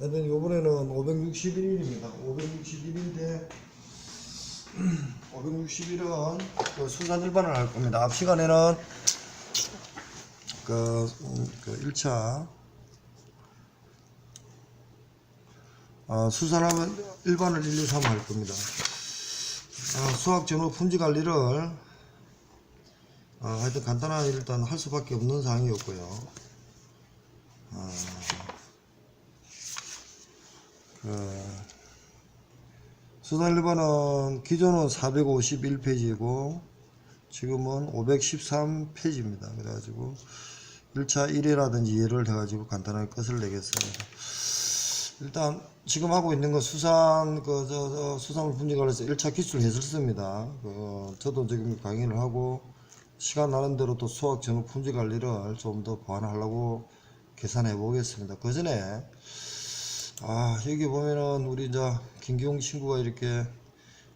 하여튼 요번에는 561일입니다. 561일인데 561은 그 수산 일반을 할 겁니다. 앞 시간에는 그, 음, 그 1차 어, 수산하면 일반을 1, 2, 3 할 겁니다. 어, 수학 전후 품질 관리를 어, 하여튼 간단하게 일단 할 수밖에 없는 상황이었고요. 어, 그, 수산 일반은 기존은 451페이지고 지금은 513페이지입니다. 그래가지고 1차 1회라든지 2회를 해가지고 간단하게 끝을 내겠습니다. 일단 지금 하고 있는 건 수산 그 저, 저 수산물 분리 관련해서 1차 기술 해설서입니다. 그 저도 지금 강의를 하고 시간 나는 대로 또 수학 전후 품질 관리를 좀 더 보완하려고 계산해 보겠습니다. 그 전에 아 여기 보면은 우리 이제 김기용 친구가 이렇게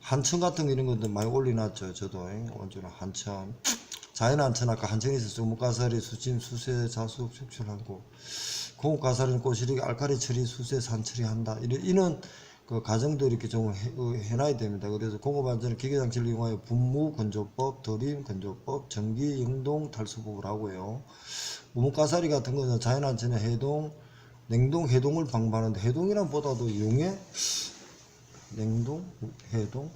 한천 같은 거 이런 것도 많이 올려놨죠. 저도 원주는 한천 자연 한천 아까 한천에서 수목가사리 수침 수세 자수 축출하고 공업 가사리는 꼬시리기 알카리 처리 수세 산 처리 한다. 이런 이런 그 과정도 이렇게 좀 해, 어, 해놔야 됩니다. 그래서 공업 안전을 기계장치를 이용하여 분무 건조법, 드림 건조법, 전기 영동 탈수법을 하고요. 우묵가사리 같은 거는 자연 안전의 해동, 냉동, 해동을 방법하는데 해동이란 보다도 용해, 냉동, 해동,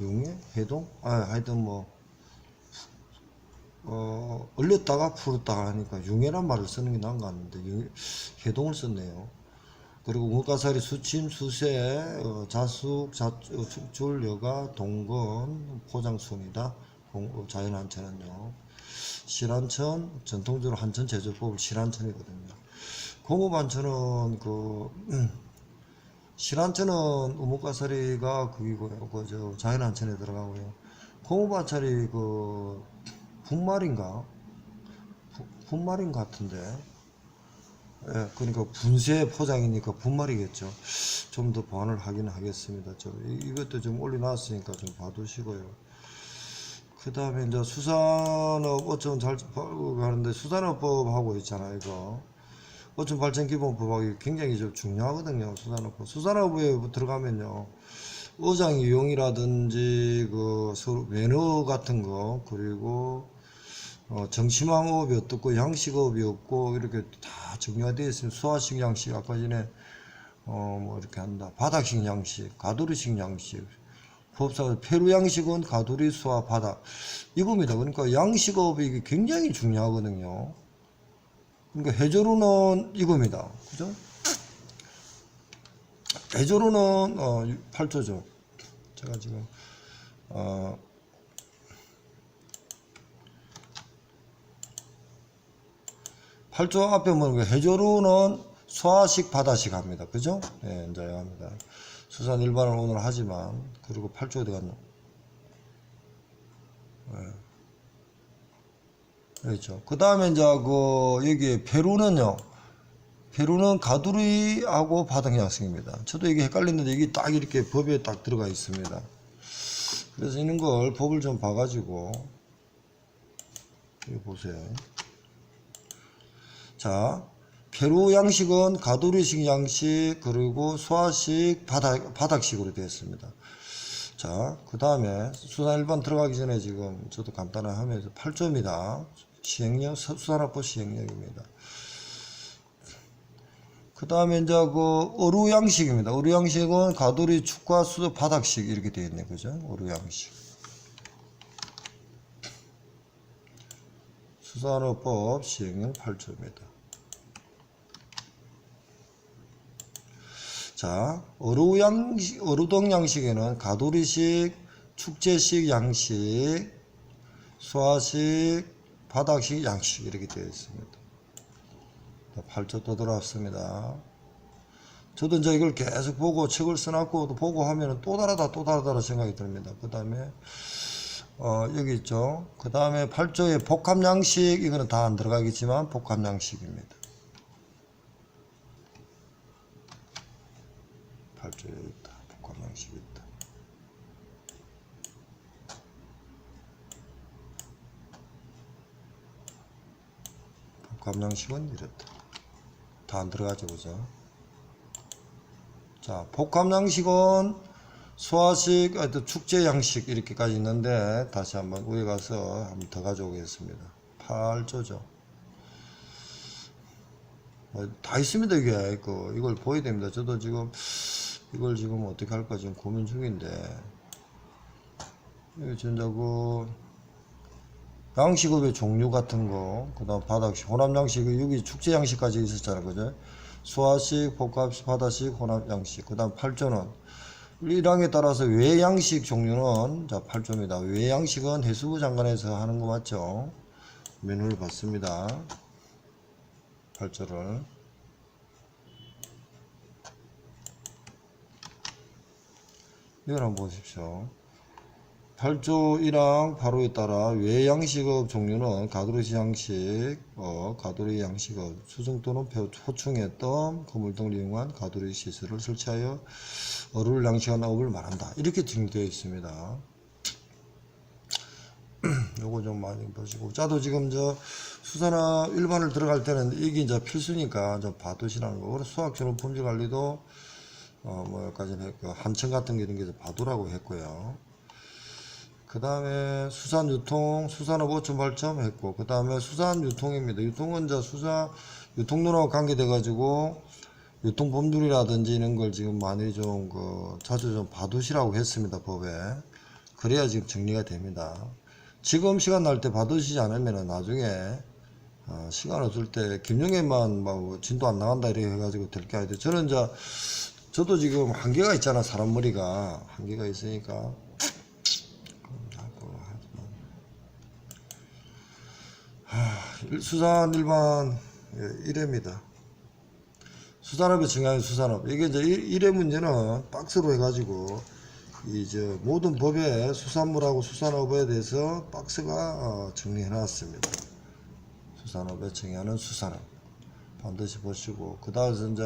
용해, 해동, 아 하여튼 뭐 어, 얼렸다가 풀었다가 하니까 융해란 말을 쓰는 게 나은 것 같는데 융- 해동을 썼네요. 그리고 우가사리 수침, 수세, 어, 자숙, 자, 어, 축출, 여가, 동건, 포장순이다. 공- 어, 자연한천은요. 실한천, 전통적으로 한천 제조법을 실한천이거든요. 공업한천은 그 음, 실한천은 우목가사리가 그기고요. 그저 자연한천에 들어가고요. 공업한천이 그 분말인가? 부- 분말인 것 같은데. 예, 그러니까 분쇄 포장이니까 분말이겠죠. 좀 더 보완을 하긴 하겠습니다. 저 이- 이것도 좀 올려놨으니까 좀 봐두시고요. 그 다음에 이제 수산업 어촌 잘 가는데 수산업법 하고 있잖아요, 이거. 어촌 발전 기본법하고 굉장히 좀 중요하거든요, 수산업법. 수산업에 들어가면요. 어장 이용이라든지 그 서로 매너 같은 거 그리고 어, 정치망업이 어떻고 양식업이 없고 이렇게 다 정리가 되어 있습니다. 수화식 양식 아까 전에 어 뭐 이렇게 한다. 바닥식 양식, 가두리식 양식. 법사 페루 양식은 가두리, 수화, 바닥 이겁니다. 그러니까 양식업이 굉장히 중요하거든요. 그러니까 해조류는 이겁니다. 그죠? 해조류는 어 8조죠. 제가 지금 어 팔조 앞에 보면 해조류는 소화식 바다식 합니다. 그죠? 예, 이제 합니다. 수산 일반을 오늘 하지만 그리고 8조 어디 갔노? 그렇죠. 그 다음에 이제 그 여기 페루는요. 페루는 가두리하고 바닥 양식입니다. 저도 이게 헷갈리는데 이게 딱 이렇게 법에 딱 들어가 있습니다. 그래서 이런 걸 법을 좀 봐가지고 여기 보세요. 자, 페루 양식은 가두리식 양식 그리고 소화식 바닥 바닥식으로 되어 있습니다. 자, 그 다음에 수산 일반 들어가기 전에 지금 저도 간단하게 하면서 8조입니다. 시행령 수산업부 시행령입니다. 그 다음에 이제 그 어루 양식입니다. 어루 양식은 가두리 축과 수 바닥식 이렇게 되어 있네, 그죠? 어루 양식. 수산업법 시행령 8조입니다. 자, 어루 양식, 어루동 양식에는 가두리식, 축제식 양식, 소화식, 바닥식 양식 이렇게 되어 있습니다. 8조 또 들어왔습니다. 저도 이제 이걸 계속 보고 책을 써놨고 또 보고 하면은 또 다르다 또 다르다 생각이 듭니다. 그 다음에 어, 여기 있죠. 그 다음에 8조의 복합 양식 이거는 다 안 들어가겠지만 복합 양식입니다. 8조에 있다. 복합 양식이 있다. 복합 양식은 이렇다. 다 안 들어가죠, 그죠? 자, 복합 양식은 소화식, 아, 또 축제 양식 이렇게까지 있는데 다시 한번 위에 가서 한번 더 가져오겠습니다. 8조죠. 뭐, 다 있습니다 이게 그 이걸 보여야 됩니다. 저도 지금 이걸 지금 어떻게 할까 지금 고민 중인데 이거 그 양식업의 종류 같은 거, 그 다음 바닥식, 혼합 양식, 여기 축제 양식까지 있었잖아요. 그죠? 소화식, 복합식, 바다식, 혼합 양식. 그 다음 8조는 1항에 따라서 외양식 종류는 자 8조입니다. 외양식은 해수부 장관에서 하는 거 맞죠? 메뉴를 봤습니다. 8조를. 이걸 한번 보십시오. 8조 1항 바로에 따라 외양식업 종류는 가두리 양식, 어, 가두리 양식업, 수중 또는 표- 호충의 덤, 그물 등을 이용한 가두리 시설을 설치하여 어를 양식하는 업을 말한다. 이렇게 정되어 있습니다. 요거 좀 많이 보시고. 짜도 지금 저 수산화 일반을 들어갈 때는 이게 이제 필수니까 좀 봐두시라는 거. 수학적으로 품질 관리도 어, 뭐, 여기까지는 했고, 한층 같은 게 이런 게 봐두라고 했고요. 그 다음에 수산 유통, 수산업 5점 8점 했고, 그 다음에 수산 유통입니다. 유통은 이제 수산, 유통론하고 관계돼가지고, 유통 법률이라든지 이런 걸 지금 많이 좀, 그, 자주 좀 봐두시라고 했습니다, 법에. 그래야 지금 정리가 됩니다. 지금 시간 날 때 봐두시지 않으면 나중에, 어, 시간 없을 때, 김용애만 막 진도 안 나간다 이렇게 해가지고 될 게 아닌데, 저는 이제, 저도 지금 한계가 있잖아, 사람 머리가. 한계가 있으니까. 수산 일반 예, 1회입니다. 수산업에 증하는 수산업. 이게 이제 1회 문제는 박스로 해가지고 이제 모든 법에 수산물하고 수산업에 대해서 박스가 어, 정리해 놨습니다. 수산업에 정의하는 수산업. 반드시 보시고 그 다음에 이제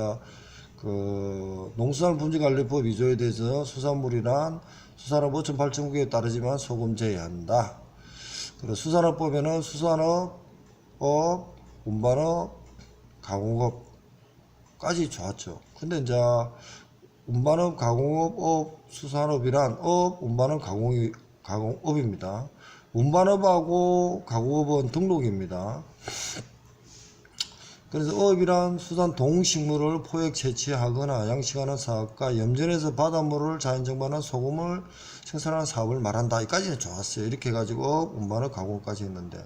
그 농수산물 분지관리법 2조에 대해서 수산물이란 수산업 5천 8천 국에 따르지만 소금 제외한다. 그리고 수산업법에는 수산업, 업, 운반업, 가공업까지 좋았죠. 근데 이제 운반업, 가공업, 업, 수산업이란 업, 운반업, 가공이, 가공업입니다. 운반업하고 가공업은 등록입니다. 그래서 어업이란 수산 동식물을 포획 채취하거나 양식하는 사업과 염전에서 바닷물을 자연정반한 소금을 생산하는 사업을 말한다. 이까지는 좋았어요. 이렇게 해가지고 어업, 운반업, 가공까지 했는데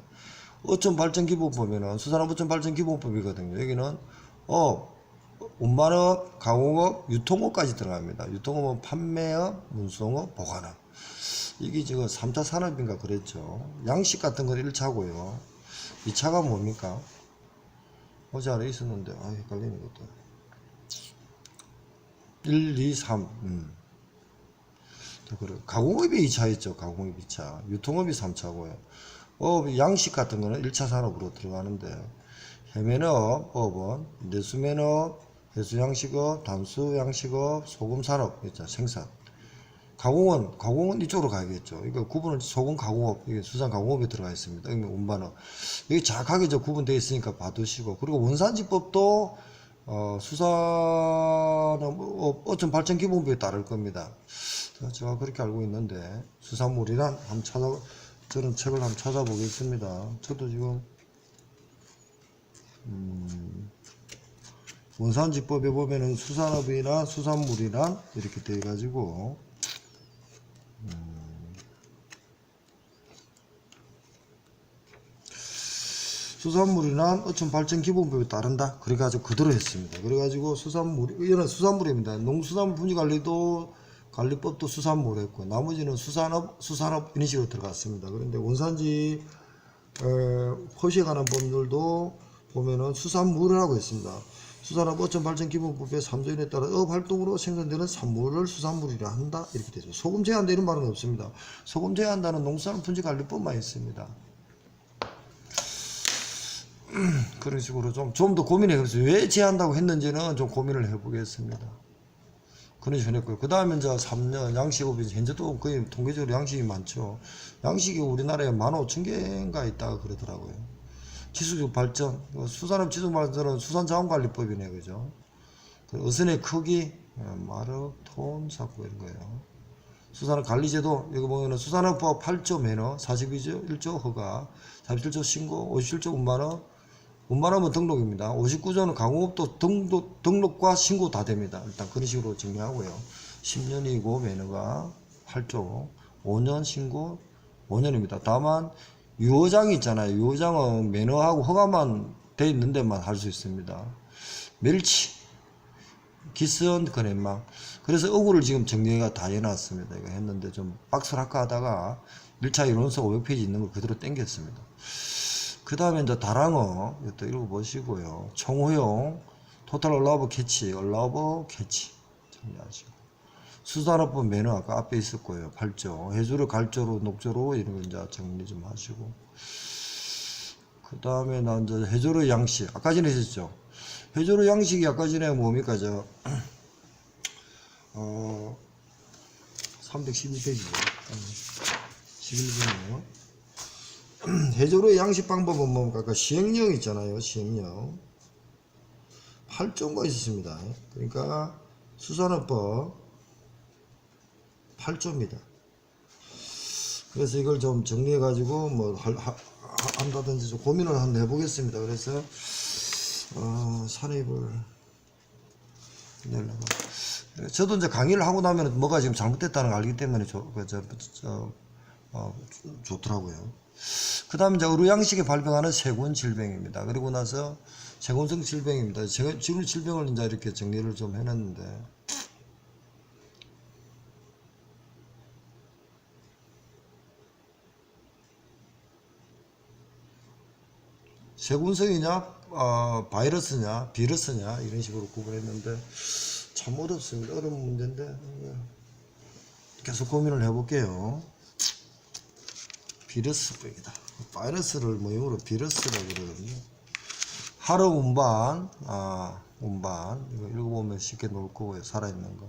어촌 발전 기본법에는 수산업 어촌 발전 기본법이거든요. 여기는 어업, 운반업, 가공업, 유통업까지 들어갑니다. 유통업은 판매업, 운송업, 보관업. 이게 지금 3차 산업인가 그랬죠. 양식 같은 건 1차고요. 2차가 뭡니까? 어제 안에 있었는데 아 헷갈리네 이것도. 1, 2, 3 음. 자, 그래. 가공업이 2차였죠 가공업이 2차. 유통업이 3차고요. 어업 양식 같은 거는 1차 산업으로 들어가는데 해면업 업은 내수면업 해수양식업 담수양식업 소금산업. 있죠 생산 가공은 가공은 이쪽으로 가야겠죠. 이거 구분은 소금 가공업, 이게 수산 가공업에 들어가 있습니다. 운반업 여기 정확하게 저 구분되어 있으니까 봐두시고 그리고 원산지법도 어, 수산업 어촌 발전 기본부에 따를 겁니다. 자, 제가 그렇게 알고 있는데 수산물이란 한번 찾아 저는 책을 한번 찾아보겠습니다. 저도 지금 음, 원산지법에 보면은 수산업이나 수산물이란 이렇게 돼 가지고 수산물이란 어촌 발전 기본법에 따른다. 그래가지고 그대로 했습니다. 그래가지고 수산물 이런 수산물입니다. 농수산물 분지 관리도 관리법도 수산물했고 나머지는 수산업 수산업 이런 식으로 들어갔습니다. 그런데 원산지 에, 표시에 관한 법률도 보면은 수산물이라고 했습니다. 수산업 어촌 발전 기본법의 3조인에 따라 업 활동으로 생산되는 산물을 수산물이라 한다 이렇게 되죠. 소금 이런 말은 없습니다. 소금 제한다는 농수산물 분지 관리법만 있습니다. 그런 식으로 좀 좀 더 고민해 그래서 왜 제한다고 했는지는 좀 고민을 해보겠습니다. 그런 식으로 했고요. 그 다음에 이제 3년 양식업이 현재도 거의 통계적으로 양식이 많죠. 양식이 우리나라에 15,000개인가 있다가 그러더라고요. 지수적 발전, 그 수산업 지수 발전은 수산자원관리법이네, 그죠? 그 어선의 크기, 어, 마력, 톤, 사고 이런 거예요. 수산업 관리제도 여기 보면은 수산업법 8조 매너, 42조 1조 허가, 47조 신고, 57조 운반업, 운반업은 등록입니다. 59조는 강호업도 등록, 등록과 신고 다 됩니다. 일단 그런 식으로 정리하고요. 10년이고 매너가 8조, 5년 신고 5년입니다. 다만 유효장이 있잖아요. 유효장은 매너하고 허가만 돼 있는 데만 할 수 있습니다. 멸치, 기스언 그랜망. 그래서 어구를 지금 정리가 다 해놨습니다. 이거 했는데 좀 빡설할까 하다가 1차 이론서 500페이지 있는 걸 그대로 땡겼습니다. 그 다음에 이제 다랑어, 이것도 읽어보시고요. 총호용, 토탈 얼라우버 캐치, 얼라우버 캐치. 정리하시고. 수산업법 매너 아까 앞에 있었고요. 8조. 해조를 갈조로, 녹조로 이런 거 이제 정리 좀 하시고. 그 다음에 나 이제 해조로 양식. 아까 전에 했었죠. 해조로 양식이 아까 전에 뭡니까, 저, 어, 312페이지죠. 11번이요. 해조로의 양식 방법은 뭡니까? 아까 시행령 있잖아요. 시행령. 8조가 있습니다. 그러니까 수산업법 8조입니다. 그래서 이걸 좀 정리해 가지고 뭐 할- 하- 하- 한다든지 좀 고민을 한번 해보겠습니다. 그래서 어, 산입을 내려고. 저도 이제 강의를 하고 나면 뭐가 지금 잘못됐다는 걸 알기 때문에 좋, 그, 저, 저, 어, 좋- 좋더라고요. 그 다음에 이제 의료양식에 발병하는 세군 질병입니다. 그리고 나서 세군성 질병입니다. 지금 질병을 이제 이렇게 정리를 좀 해놨는데, 세군성이냐, 어, 바이러스냐, 비러스냐, 이런 식으로 구분했는데, 참 어렵습니다. 어려운 문제인데, 어, 계속 고민을 해볼게요. 비러스병이다. 바이러스를 모형으로 비러스라고 그러거든요. 하루 운반, 아, 운반. 이거 읽어보면 쉽게 놓을 거고요. 살아있는 거.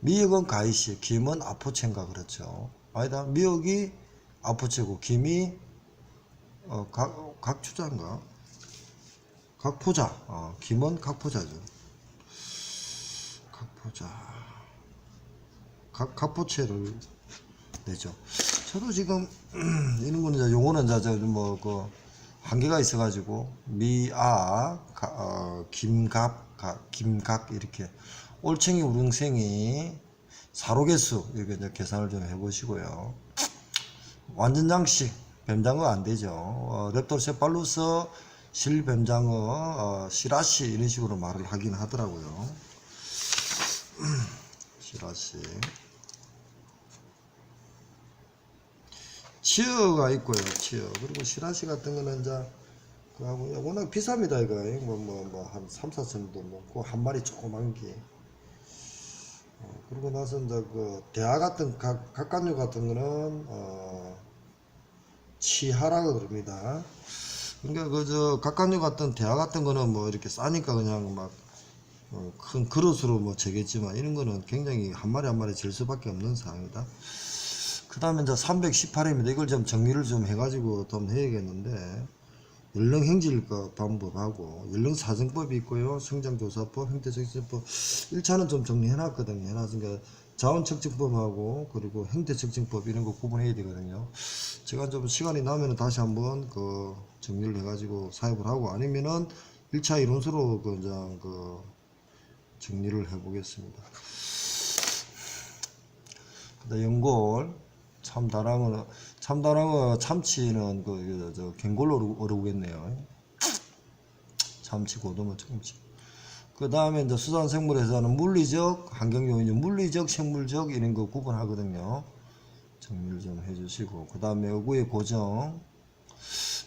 미역은 가이시, 김은 아포체인가 그렇죠. 아니다. 미역이 아포체고, 김이, 어, 각, 각추자인가? 각포자. 어, 김은 각포자죠. 각포자. 각, 각포체를 내죠. 저도 지금 이런 거는 이제 용어는 이제 저뭐그 한계가 있어가지고 미아 가, 어, 김갑 가, 김각 이렇게 올챙이 우릉생이 사로개수 이렇게 이제 계산을 좀 해보시고요. 완전 양식 뱀장어 안 되죠. 어, 랩토세팔루스 실뱀장어 어, 시라시 이런 식으로 말을 하긴 하더라고요. 시라시. 치어가 있고요, 치어. 그리고 시라시 같은 거는 이제, 그하고 워낙 비쌉니다, 이거. 뭐, 뭐, 뭐, 한 3, 4천도 먹고, 한 마리 조그만 게. 어, 그리고 나서 이제 그, 대하 같은, 각, 각간류 같은 거는, 어, 치하라고 그럽니다. 그러니까 그, 저, 각간류 같은, 대하 같은 거는 뭐, 이렇게 싸니까 그냥 막, 어, 큰 그릇으로 뭐 재겠지만, 이런 거는 굉장히 한 마리 한 마리 질 수밖에 없는 상황이다. 그 다음에 이제 318회입니다. 이걸 좀 정리를 좀 해가지고 좀 해야겠는데, 연령행질과 방법하고, 연령사정법이 있고요. 성장조사법, 행태적정법. 1차는 좀 정리해놨거든요. 해놨으니까 자원측정법하고, 그리고 행태측정법 이런 거 구분해야 되거든요. 제가 좀 시간이 나면은 다시 한번 그 정리를 해가지고 사용을 하고, 아니면은 1차 이론서로 그, 이제 그 정리를 해보겠습니다. 연골 참다랑어 참다랑어 참치는 그저 갱골로 어려우겠네요. 참치 고등어 참치. 그 다음에 이제 수산 생물에서는 물리적 환경 요인, 물리적 생물적 이런 거 구분하거든요. 정리를 좀 해주시고 그 다음에 어구의 고정.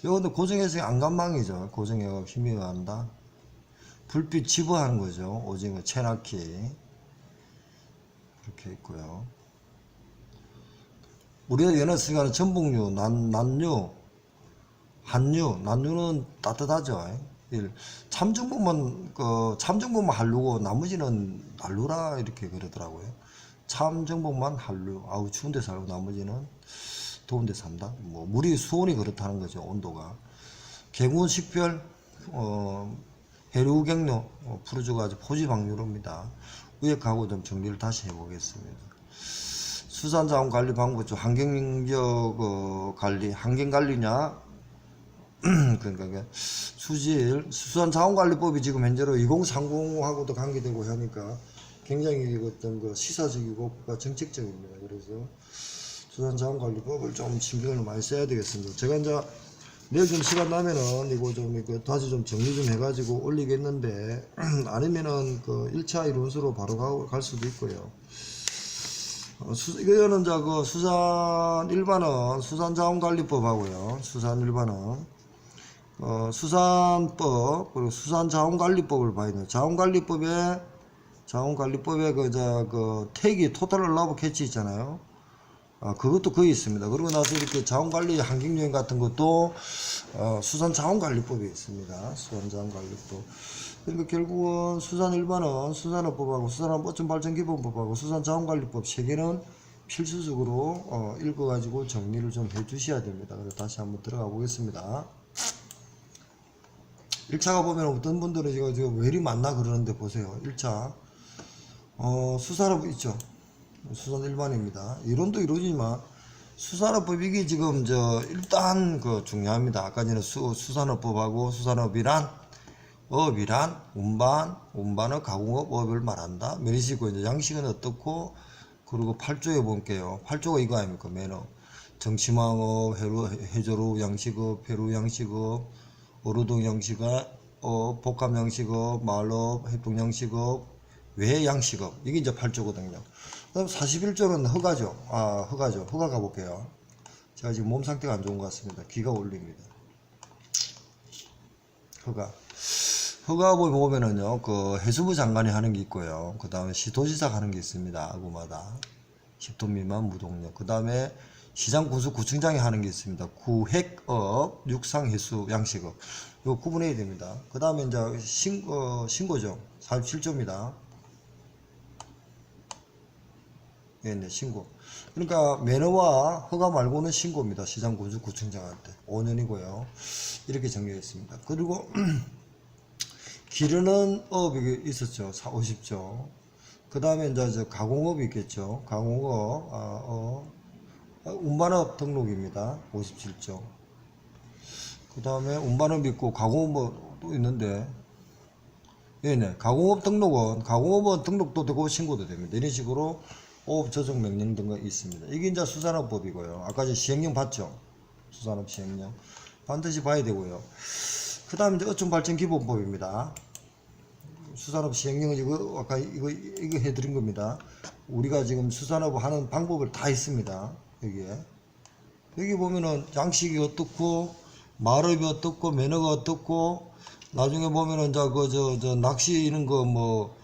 근데 고정해서 안간망이죠. 고정해가 힘이 간다. 불빛 집어하는 거죠. 오징어 채낚기 이렇게 있고요. 우리가 연어 쓰가는 전복류, 난, 난류, 한류, 난류는 따뜻하죠. 일. 참전복만, 그, 참전복만 한류고 나머지는 난류라 이렇게 그러더라고요. 참전복만 한류. 아우, 추운 데 살고 나머지는 더운 데 산다. 뭐, 물이 수온이 그렇다는 거죠. 온도가. 개군 식별, 어, 해류 경로, 어, 푸르주가 아주 포지방류로입니다. 의역하고 좀 정리를 다시 해보겠습니다. 수산자원 관리 방법 중 환경적 어, 관리, 환경 관리냐 그러니까 이게 수질 수산자원관리법이 지금 현재로 2030하고도 관계되고 하니까 굉장히 그 어떤 그 시사적이고 국가 정책적입니다. 그래서 수산자원관리법을 좀 신경을 많이 써야 되겠습니다. 제가 이제 내일 좀 시간 나면은 이거 좀 이거 다시 좀 정리 좀 해가지고 올리겠는데 아니면은 그 1차 이론수로 바로 가, 갈 수도 있고요. 어, 수, 이거는 이제 그 수산 일반은 수산자원관리법하고요. 수산 일반은 어, 수산법 그리고 수산자원관리법을 봐야 돼요. 자원관리법에 자원관리법에 그저 그 태기 토탈 얼라브 캐치 있잖아요. 아, 그것도 거의 있습니다. 그러고 나서 이렇게 자원관리 환경요인 같은 것도 어, 수산자원관리법에 있습니다. 수산자원관리법. 그러니까 결국은 수산 일반은 수산업법하고 수산업 어촌 발전 기본법하고 수산자원관리법 세 개는 필수적으로 어, 읽어가지고 정리를 좀 해주셔야 됩니다. 그래서 다시 한번 들어가 보겠습니다. 1차가 보면 어떤 분들은 지금 지금 왜 이리 많나 그러는데 보세요. 1차 어, 수산업 있죠. 수산 일반입니다. 이론도 이론이지만 수산업법 이게 지금 저 일단 그 중요합니다. 아까 전에 수, 수산업법하고 수산업이란 업이란 운반, 운반은 가공업 업을 말한다. 면식고 이제 양식은 어떻고 그리고 8조에 볼게요. 8조가 이거 아닙니까? 매너. 정치망업, 해루, 해조루 양식업, 해루 양식업, 어루동 양식업, 어, 복합 양식업, 마을업, 협동 양식업, 외 양식업. 이게 이제 8조거든요. 그다음 41조는 허가죠. 아, 허가죠. 허가 가볼게요. 제가 지금 몸 상태가 안 좋은 것 같습니다. 귀가 올립니다. 허가. 허가법에 보면은요, 그 해수부 장관이 하는 게 있고요. 그 다음에 시도지사가 하는 게 있습니다. 아구마다. 10톤 미만 무동력. 그 다음에 시장 군수 구청장이 하는 게 있습니다. 구획업, 육상 해수, 양식업. 이거 구분해야 됩니다. 그 다음에 이제 신, 어, 신고죠. 47조입니다. 예, 네, 신고. 그러니까 매너와 허가 말고는 신고입니다. 시장 군수 구청장한테 5년이고요. 이렇게 정리했습니다. 그리고 기르는 업이 있었죠. 4, 50조. 그 다음에 이제 저 가공업이 있겠죠. 가공업, 아, 어, 아, 운반업 등록입니다. 57조. 그 다음에 운반업 있고 가공업도 있는데, 예, 네. 가공업 등록은, 가공업은 등록도 되고 신고도 됩니다. 이런 식으로 업 조정 명령 등가 있습니다. 이게 이제 수산업법이고요. 아까 저 시행령 봤죠? 수산업 시행령. 반드시 봐야 되고요. 그 다음에 이제 어촌 발전 기본법입니다. 수산업 시행령은 이거 아까 이거 이거 해드린 겁니다. 우리가 지금 수산업 하는 방법을 다 있습니다. 여기에 여기 보면은 양식이 어떻고 말업이 어떻고 매너가 어떻고 나중에 보면은 저그저 저 낚시 이런 거 뭐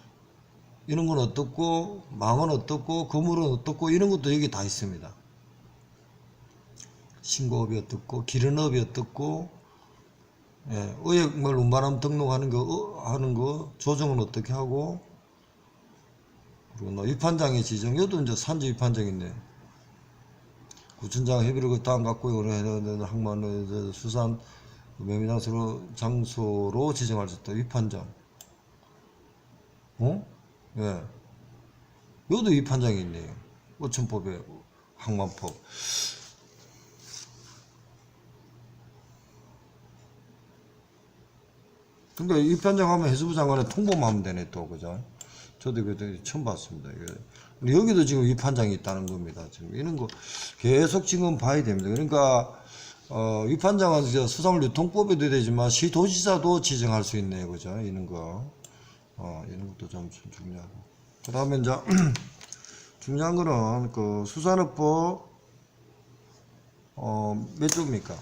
이런 건 어떻고 망은 어떻고 그물은 어떻고 이런 것도 여기 다 있습니다. 신고업이 어떻고 기른업이 어떻고 예, 의약물 운반함 등록하는 거 어, 하는 거 조정은 어떻게 하고 그리고 뭐 위판장의 지정 여도 이제 산지 위판장 있네. 구춘장 해비를 그땅 갖고 오는 항만을 수산 매매장소로 장소로 지정할 수 있다. 위판장. 어? 예. 여도 위판장이 있네요. 어촌법에 항만법. 그러니까 입판장 하면 해수부 장관에 통보만 하면 되네 또 그죠? 저도 되게 처음 봤습니다. 여기도 지금 위판장이 있다는 겁니다. 지금 이런 거 계속 지금 봐야 됩니다. 그러니까 어, 위판장은 수산물 유통법에도 되지만 시도지사도 지정할 수 있네요, 그죠? 이런 거, 어, 이런 것도 좀 중요하고. 그 다음에 이제 중요한 거는 그 수산업법 어, 몇 조입니까?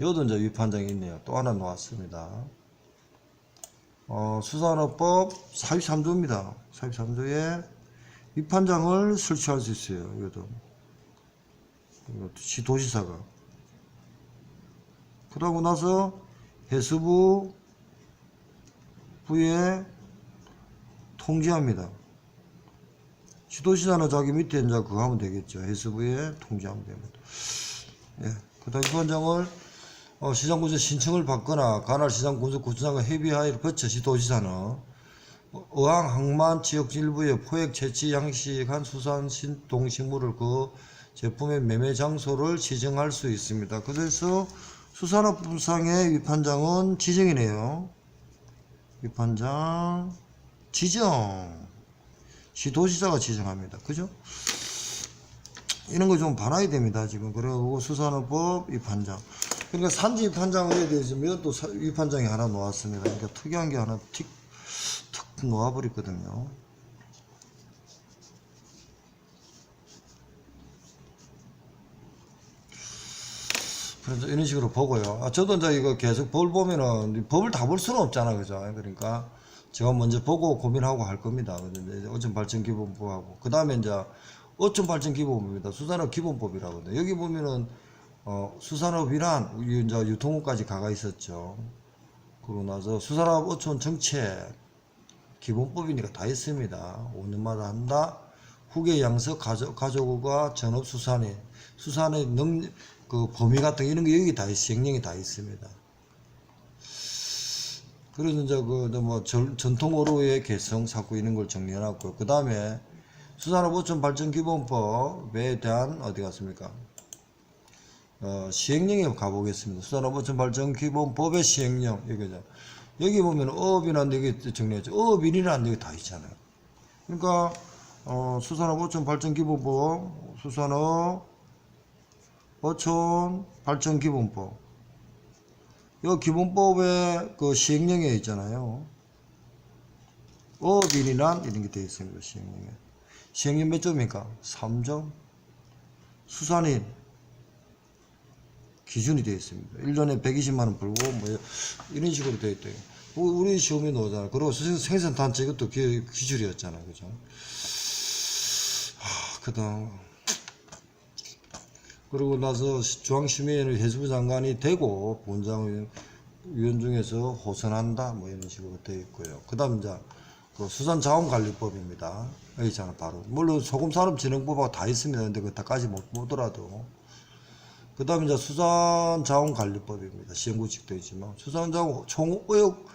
여도 이제 위판장이 있네요. 또 하나 나왔습니다. 어, 수산업법 43조입니다. 43조에 위판장을 설치할 수 있어요. 이것도. 이것도 시도지사가. 그러고 나서 해수부 부에 통지합니다. 지도시사는 자기 밑에 이제 그거 하면 되겠죠. 해수부에 통지하면 됩니다. 예. 그 다음 위판장을 어, 시장군수 신청을 받거나 관할 시장군수 구청장과 협의하에 거쳐 시도지사는 어항 항만 지역 일부의 포획 채취 양식한 수산 신- 동식물을 그 제품의 매매 장소를 지정할 수 있습니다. 그래서 수산업부상의 위판장은 지정이네요. 위판장 지정 시도지사가 지정합니다. 그죠? 이런 거좀 봐놔야 됩니다. 지금 그리고 수산업법 위판장 그러니까 산지 위판장에 대해서 또 사- 위판장이 하나 놓았습니다. 그러니까 특이한 게 하나 틱, 툭 놓아버렸거든요. 그래서 이런 식으로 보고요. 아, 저도 이제 이거 계속 볼 보면은 법을 다 볼 수는 없잖아, 그죠? 그러니까 제가 먼저 보고 고민하고 할 겁니다. 이제 어촌 발전 기본법하고 그 다음에 이제 어촌 발전 기본법입니다. 수산업 기본법이라거든요. 여기 보면은 어, 수산업이란 이 이제 유통업까지 가가 있었죠. 그러고 나서 수산업 어촌 정책 기본법이니까 다 있습니다. 5년마다 한다. 후계 양서 가족, 가족과 전업 수산인, 수산의 능, 그 범위 같은 거 이런 게 여기 다 있, 시행령이 다 있습니다. 그래서 이제 그뭐 전통 어로의 개성 사고 이런 걸 정리해놨고, 그 다음에 수산업 어촌 발전 기본법에 대한 어디 갔습니까? 어, 시행령에 가보겠습니다. 수산업 어촌 발전 기본법의 시행령, 여기죠. 여기 보면 어업이나 여기 정리했죠. 어업인이라는 여기 다 있잖아요. 그러니까 어, 수산업 어촌 발전 기본법, 수산업 어촌 발전 기본법. 이 기본법의 그 시행령에 있잖아요. 어업인이란 이런 게 되어 있습니다. 시행령에. 시행령 몇 점입니까? 3점. 수산인 기준이 되어 있습니다. 1년에 120만 원 벌고 뭐 이런 식으로 되어 있대요. 우리 시험에 나오잖아요. 그리고 생산 단체 이것도 기, 기준이었잖아요. 그죠? 하, 그 다음 그러고 나서 중앙시민회의 해수부 장관이 되고 본장 위원 중에서 호선한다 뭐 이런 식으로 되어 있고요. 그 다음 이제 그 수산자원관리법입니다. 여기 있잖아 바로 물론 소금산업진흥법하고 다 있습니다. 근데 그 다까지 못 보더라도 그 다음에 이제 수산자원관리법입니다. 시행구칙도 있지만 수산자원 총 의혹,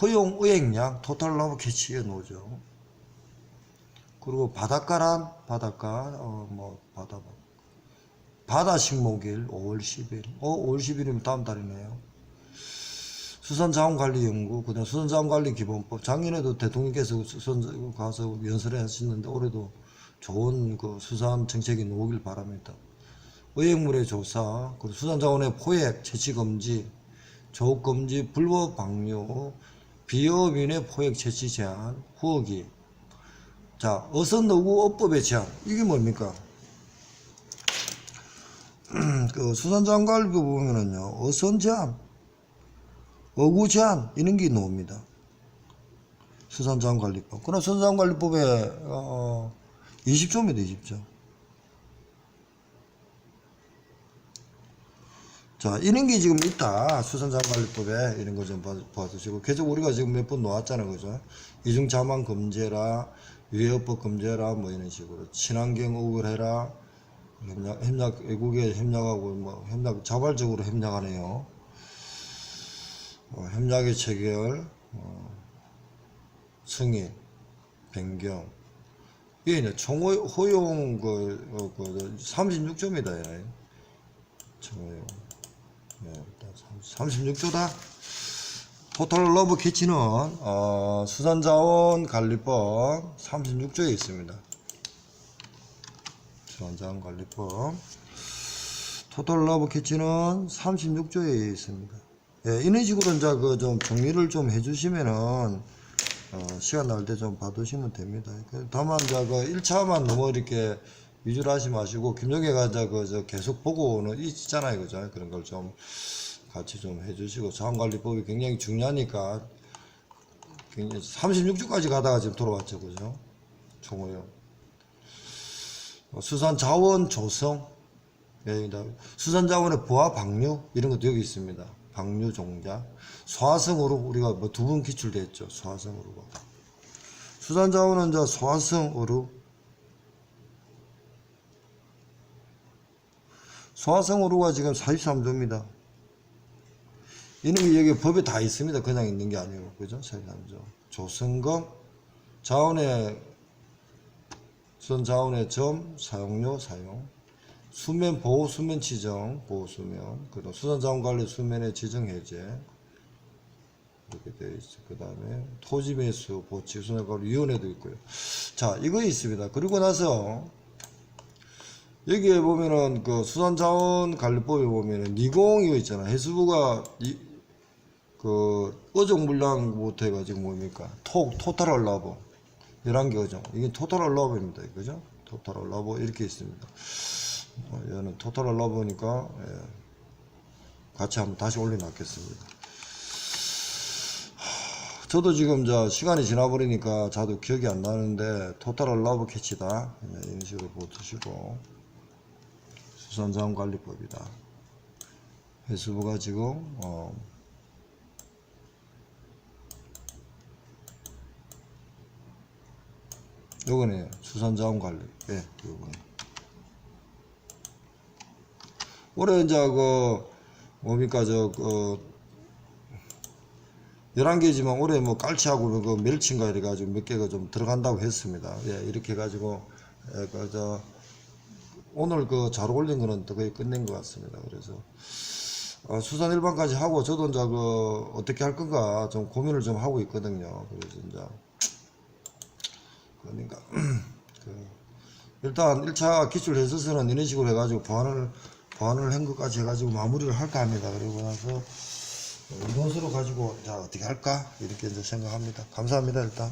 허용 의획량 토탈 나무 캐치에 놓죠. 그리고 바닷가란 바닷가 어 뭐 바다 바다 식목일 5월 10일 어 5월 10일이면 다음 달이네요. 수산자원관리연구 그 다음 수산자원관리기본법 작년에도 대통령께서 수산 가서 연설을 하셨는데 올해도 좋은 그 수산 정책이 나오길 바랍니다. 의약물의 조사, 그리고 수산자원의 포획, 채취금지, 조업금지, 불법 방류, 비업인의 포획 채취 제한, 후어기. 자, 어선노구 업법의 제한. 이게 뭡니까? 그 수산자원관리 보면은요, 어선 제한, 어구 제한, 이런 게 나옵니다. 수산자원관리법. 그럼 수산자원관리법에, 어, 20조입니다, 20조. 자, 이런 게 지금 있다. 수산자원관리법에 이런 거 좀 봐주시고. 계속 우리가 지금 몇 번 놓았잖아요. 그죠? 이중자만 금지해라, 유해업법 금지해라, 뭐 이런 식으로. 친환경 의혹을 해라, 협력, 협력, 외국에 협력하고, 뭐, 협력, 자발적으로 협력하네요. 어, 협력의 체결, 어, 승인, 변경. 이게 이제 총호용 그, 어, 그, 36조입니다. 얘. 총호용. 네, 36조다. 포털 러브 키치는 어, 수산자원 관리법 36조에 있습니다. 수산자원관리법 토탈 러브 키치는 36조에 있습니다. 예, 이런 식으로 이제 그 좀 정리를 좀 해주시면은 어, 시간 날 때 좀 봐두시면 됩니다. 그 다만 이제 그 1차만 너무 이렇게 위주로 하지 마시고 김종혜가 이제 그저 계속 보고는 있잖아요, 그죠? 그런 걸 좀 같이 좀 해주시고 자원관리법이 굉장히 중요하니까 굉장히 36주까지 가다가 지금 돌아왔죠, 그죠? 총호요. 어, 수산 자원 조성, 예, 그다음에 수산 자원의 부하 방류 이런 것도 여기 있습니다. 방류 종자, 소화성으로 우리가 뭐 두 번 기출됐죠, 소화성으로가. 수산 자원은 이제 소화성으로 소화성으로가 지금 43조입니다. 이런 게 여기 법에 다 있습니다. 그냥 있는 게 아니고, 그죠? 43조. 조성금, 자원의 수 선 자원의 점 사용료 사용 수면 보호 수면 지정 보호 수면 그다음 수선 자원 관리 수면의 지정 해제 이렇게 되어 있죠. 그 다음에 토지 매수 보치 수선 관리 위원회도 있고요. 자 이거 있습니다. 그리고 나서 여기에 보면은 그 수산자원 관리법에 보면은 니공 이거 있잖아. 해수부가 이, 그 어종 물량부터 해가지고 뭡니까? 토 토탈 얼라보 11개 어종. 이게 토탈 얼라보입니다. 그죠? 토탈 얼라보 이렇게 있습니다. 어, 얘는 토탈 얼라보니까 예, 같이 한번 다시 올려놨겠습니다. 하, 저도 지금 저 시간이 지나버리니까 저도 기억이 안 나는데 토탈 얼라보 캐치다 예, 이런 식으로 보시고 수산자원관리법이다. 해수부가 지금 어, 요거네 수산자원 관리 예 요거네 올해 이제 그 뭡니까 저그 11개지만 올해 뭐 깔치하고 그 멸치인가 이래가지고 몇 개가 좀 들어간다고 했습니다. 예, 이렇게 해가지고, 예, 그, 저, 오늘 그 잘 올린 거는 또 거의 끝낸 것 같습니다. 그래서, 어, 수산 일반까지 하고 저도 이제 그 어떻게 할 건가 좀 고민을 좀 하고 있거든요. 그래서 이제, 그러니까, 그, 일단 1차 기출 해서서는 이런 식으로 해가지고 보완을, 보완을 한 것까지 해가지고 마무리를 할까 합니다. 그리고 나서, 이것으로 가지고 자 어떻게 할까 이렇게 이제 생각합니다. 감사합니다 일단.